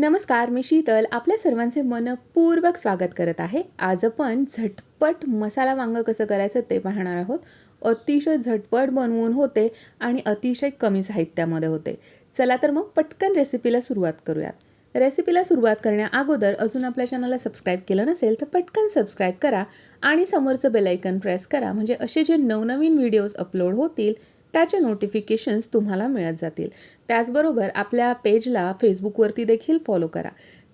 नमस्कार मी शीतल. आपल्या सर्वांचे मनपूर्वक स्वागत करत आहे. आज आपण झटपट मसाला वांगं कसं करायचं ते पाहणार आहोत. अतिशय झटपट बनवून होते आणि अतिशय कमी साहित्यामध्ये होते. चला तर मग पटकन रेसिपीला सुरुवात करूयात. रेसिपीला सुरुवात करण्या अगोदर अजून आपल्या चॅनलला सबस्क्राईब केलं नसेल तर पटकन सबस्क्राईब करा आणि समोरचं बेलायकन प्रेस करा. म्हणजे असे जे नवनवीन व्हिडिओज अपलोड होतील त्याचे नोटिफिकेशन्स तुम्हाला मिळत जातील. त्याचबरोबर आपल्या पेजला फेसबुकवरती देखील फॉलो करा.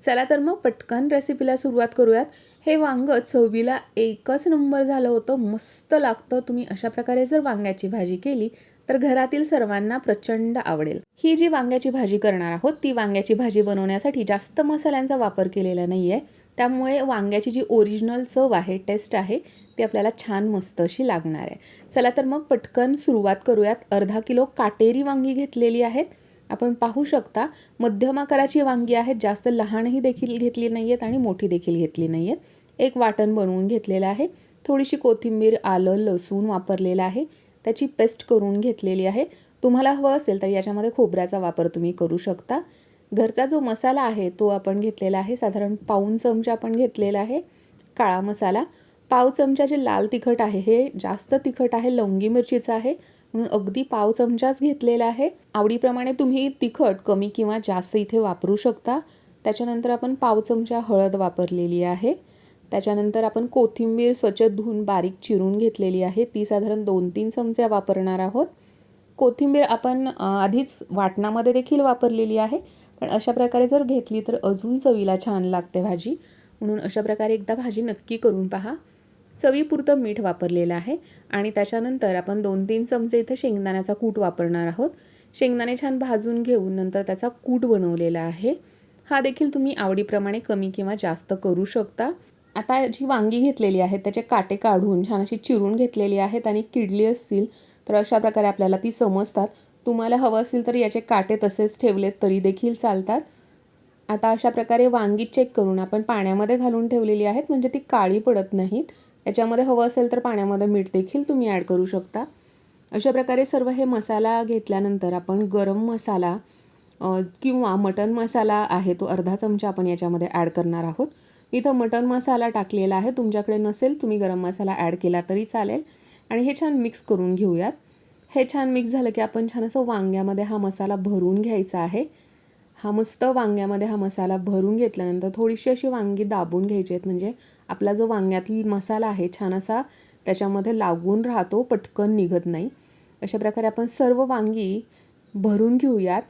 चला तर मग पटकन रेसिपीला सुरुवात करूयात. हे वांगं चवीला एकच नंबर झालं होतं. मस्त लागतं. तुम्ही अशा प्रकारे जर वांग्याची भाजी केली तर घरातील सर्वांना प्रचंड आवडेल. ही जी वांग्याची भाजी करणार आहोत ती वांग्याची भाजी बनवण्यासाठी जास्त मसाल्यांचा वापर केलेला नाही आहे त्यामुळे वांग्याची जी ओरिजिनल चव आहे टेस्ट आहे ती आपल्याला छान मस्त अशी लागणार आहे. चला तर मग पटकन सुरुवात करूयात. अर्धा किलो काटेरी वांगी घेतलेली आहेत. आपण पाहू शकता मध्यम आकाराची वांगी आहेत. जास्त लहानही देखील घेतली नाही आहेत आणि मोठी देखील घेतली नाही आहेत एक वाटण बनवून घेतलेलं आहे. थोडीशी कोथिंबीर आलं लसूण वापरलेलं आहे. त्याची पेस्ट करून घेतलेली आहे. तुम्हाला हवं असेल तर याच्यामध्ये खोबऱ्याचा वापर तुम्ही करू शकता. घरचा जो मसाला आहे तो आपण घेतलेला आहे. साधारण पाऊन चमचा आपण घेतलेला आहे. काळा मसाला. पाव चमचा जे लाल तिखट आहे हे जास्त तिखट आहे लवंगी मिरचीचं आहे म्हणून अगदी पाव चमचाच घेतलेला आहे. आवडीप्रमाणे तुम्ही तिखट कमी किंवा जास्त इथे वापरू शकता. त्याच्यानंतर आपण पाव चमचा हळद वापरलेली आहे. त्याच्यानंतर आपण कोथिंबीर स्वच्छ धुवून बारीक चिरून घेतलेली आहे. ती साधारण दोन तीन चमचे वापरणार आहोत. कोथिंबीर आपण आधीच वाटणामध्ये देखील वापरलेली आहे. पण अशा प्रकारे जर घेतली तर अजून चवीला छान लागते भाजी. म्हणून अशा प्रकारे एकदा भाजी नक्की करून पहा. चवीपुरतं मीठ वापरलेलं आहे आणि त्याच्यानंतर आपण दोन तीन चमचे इथं शेंगदाण्याचा कूट वापरणार आहोत. शेंगदाणे छान भाजून घेऊन नंतर त्याचा कूट बनवलेला आहे. हा देखील तुम्ही आवडीप्रमाणे कमी किंवा जास्त करू शकता. आता जी वांगी घेतलेली आहेत त्याचे काटे काढून छान अशी चिरून घेतलेली आहेत आणि किडली असतील तर अशा प्रकारे आपल्याला ती समजतात. तुम्हाला हवं असेल तर याचे काटे तसेच ठेवलेत तरी देखील चालतात. आता अशा प्रकारे वांगी चेक करून आपण पाण्यामध्ये घालून ठेवलेली आहेत म्हणजे ती काळी पडत नाहीत. याच्यामध्ये हवं असेल तर पाण्यामध्ये मीठ देखील तुम्ही ॲड करू शकता. अशा प्रकारे सर्व हे मसाला घेतल्यानंतर आपण गरम मसाला किंवा मटन मसाला आहे तो अर्धा चमचा आपण याच्यामध्ये ॲड करणार आहोत. इथं मटन मसाला टाकलेला आहे. तुमच्याकडे नसेल तुम्ही गरम मसाला ॲड केला तरी चालेल. आणि हे छान मिक्स करून घेऊयात. हे छान मिक्स झालं की आपण छान असं वांग्यामध्ये हा मसाला भरून घ्यायचा आहे. हा मस्त वांग्यामध्ये हा मसाला भरून घेतल्यानंतर थोडीशी अशी वांगी दाबून घ्यायची आहेत. म्हणजे आपला जो वांग्यातील मसाला आहे छान असा त्याच्यामध्ये लागून राहतो पटकन निघत नाही. अशा प्रकारे आपण सर्व वांगी भरून घेऊयात.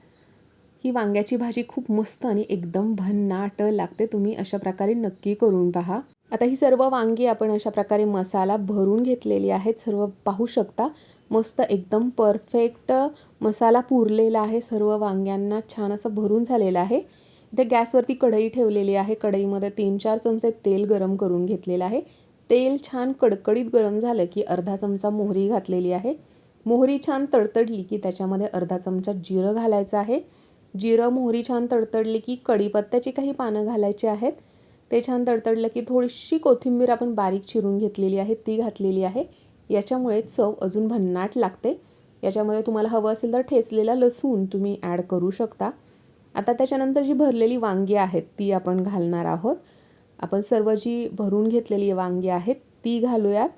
ही वांग्याची भाजी खूप मस्त आणि एकदम भन्नाट लागते. तुम्ही अशा प्रकारे नक्की करून पहा. आता ही सर्व वांगी आपण अशा प्रकारे मसाला भरून घेतलेली आहेत. सर्व पाहू शकता. मस्त एकदम परफेक्ट मसाला पुरलेला आहे. सर्व वांग्यांना छान असं भरून झालेलं आहे. इथे गॅसवरती कढई ठेवलेली आहे. कढईमध्ये तीन चार चमचे तेल गरम करून घेतलेलं आहे. तेल छान कडकडीत गरम झालं की अर्धा चमचा मोहरी घातलेली आहे. मोहरी छान तडतडली की त्याच्यामध्ये अर्धा चमचा जिरं घालायचं आहे. जिरं मोहरी छान तडतडली की कढीपत्त्याची काही पानं घालायची आहेत. ते छान तडतडलं की थोडीशी कोथिंबीर आपण बारीक चिरून घेतलेली आहे. ती घातलेली आहे. याच्यामुळे चव अजून भन्नाट लागते. याच्यामध्ये तुम्हाला हवं असेल तर ठेचलेला लसूण तुम्ही ॲड करू शकता. आता त्याच्यानंतर जी भरलेली वांगी आहेत ती आपण घालणार आहोत. आपण सर्व जी भरून घेतलेली वांगी आहेत ती घालूयात.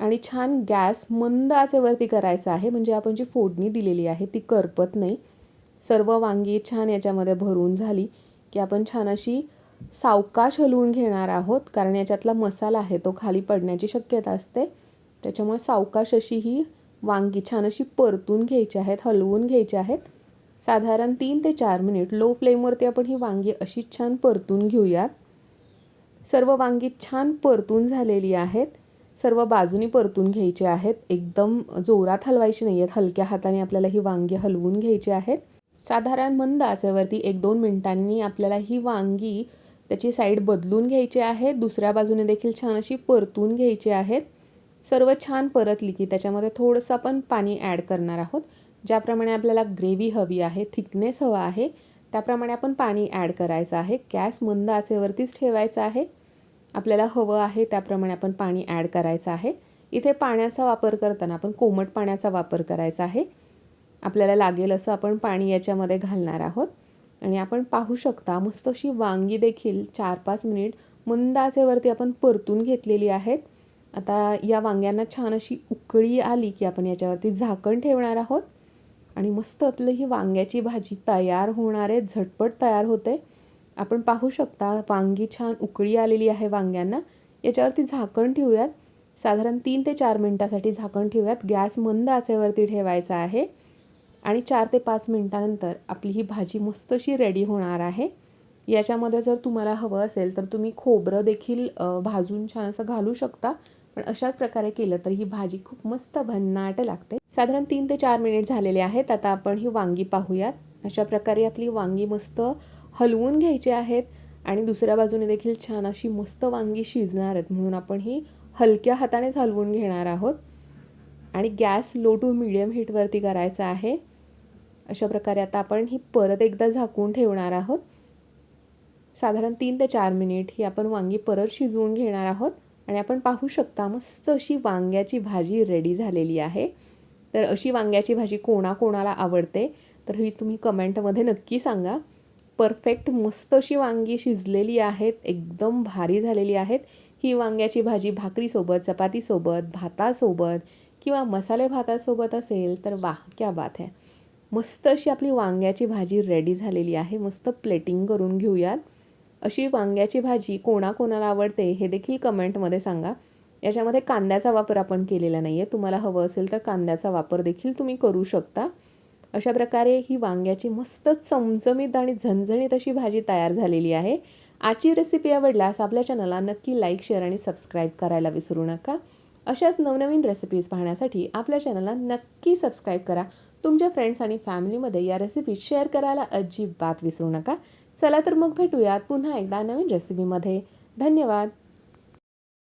आणि छान गॅस मंद आचेवरती करायचा आहे म्हणजे आपण जी फोडणी दिलेली आहे ती करपत नाही. सर्व वांगी छान याच्यामध्ये भरून झाली की आपण छान अशी सावकाश हलवून घेणार आहोत कारण याच्यातला मसाला आहे तो खाली पडण्याची शक्यता असते. त्याच्यामुळे सावकाश अशी ही वांगी छान अशी परतून घ्यायची आहेत हलवून घ्यायची आहेत. साधारण तीन ते चार मिनिट लो फ्लेमवरती आपण ही वांगी अशी छान परतून घेऊयात. सर्व वांगी छान परतून झालेली आहेत. सर्व बाजूनी परतून घ्यायचे आहेत. एकदम जोरात हलवायची नाही आहेत हलक्या हाताने आपल्याला ही वांगी हलवून घ्यायची आहेत. साधारण मंद आचेवरती एक दोन मिनिटांनी आपल्याला ही वांगी त्याची साईड बदलून घ्यायची आहे. दुसऱ्या बाजूने देखील छान अशी परतून घ्यायची आहेत. सर्व छान परतली की त्याच्यामध्ये थोडंसं आपण पाणी ॲड करणार आहोत. ज्याप्रमाणे आपल्याला ग्रेव्ही हवी आहे थिकनेस हवा आहे त्याप्रमाणे आपण पाणी ॲड करायचं आहे. गॅस मंद आचेवरतीच ठेवायचा आहे. आपल्याला हवं आहे त्याप्रमाणे आपण पाणी ॲड करायचं आहे. इथे पाण्याचा वापर करताना आपण कोमट पाण्याचा वापर करायचा आहे. आपल्याला लागेल असं आपण पाणी याच्यामध्ये घालणार आहोत. आणि आपण पाहू शकता मस्त अशी वांगी देखील चार पाच मिनिट मंद आचेवरती आपण परतून घेतलेली आहेत. आता या वांग्यांना छान अशी उकळी आली की आपण याच्यावरती झाकण ठेवणार आहोत. आणि मस्त आपलं ही वांग्याची भाजी तयार होणार आहे झटपट तयार होते. आपण पाहू शकता वांगी छान उकळी आलेली आहे वांग्यांना. याच्यावरती झाकण ठेवूयात. साधारण तीन ते चार मिनटासाठी झाकण ठेवूयात. गॅस मंद आचेवरती ठेवायचा आहे. आणि चार ते पाच मिनटानंतर आपली ही भाजी मस्त अशी रेडी होणार आहे. याच्यामध्ये जर तुम्हाला हवं असेल तर तुम्ही खोबरं देखील भाजून छान असं घालू शकता. पण अशाच प्रकारे केलं तर ही भाजी खूप मस्त भन्नाट लागते. साधारण तीन ते चार मिनिट झालेले आहेत. आता आपण ही वांगी पाहूयात. अशा प्रकारे आपली वांगी मस्त हलवून घ्यायची आहेत आणि दुसऱ्या बाजूने देखील छान अशी मस्त वांगी शिजणार आहेत म्हणून आपण ही हलक्या हातानेच हलवून घेणार आहोत. आणि गॅस लो टू मिडियम हीटवरती करायचा आहे. अशा प्रकारे आता आपण ही परत एकदा झाकून ठेवणार आहोत. साधारण तीन ते चार मिनिट ही आपण वांगी परत शिजवून घेणार आहोत. आणि आपण पाहू शकता मस्त अशी वांग्याची भाजी रेडी झालेली आहे. तर अशी वांग्याची भाजी कोणाकोणाला आवडते तर ही तुम्ही कमेंटमध्ये नक्की सांगा. परफेक्ट मस्त अशी वांगी शिजलेली आहेत एकदम भारी झालेली आहेत. ही वांग्याची भाजी भाकरीसोबत चपातीसोबत भातासोबत किंवा मसाले भातासोबत असेल तर वाह क्या बात आहे मस्त अशी आपली वांग्याची भाजी रेडी झालेली आहे. मस्त प्लेटिंग करून घेऊयात. अशी वांग्याची भाजी कोणाकोणाला आवडते हे देखील कमेंटमध्ये सांगा. याच्यामध्ये कांद्याचा वापर आपण केलेला नाही आहे तुम्हाला हवं असेल तर कांद्याचा वापर देखील तुम्ही करू शकता. अशा प्रकारे ही वांग्याची मस्त चमचमीत आणि झणझणीत अशी भाजी तयार झालेली आहे. आजची रेसिपी आवडल्यास आपल्या चॅनलला नक्की लाईक शेअर आणि सबस्क्राईब करायला विसरू नका. अशाच नवनवीन रेसिपीज पाहण्यासाठी आपल्या चॅनलला नक्की सबस्क्राईब करा. तुमच्या फ्रेंड्स आणि फॅमिलीमध्ये या रेसिपी शेअर करायला अजिबात विसरू नका. चला तर मग भेटूयात पुन्हा एकदा नवीन रेसिपीमध्ये धन्यवाद.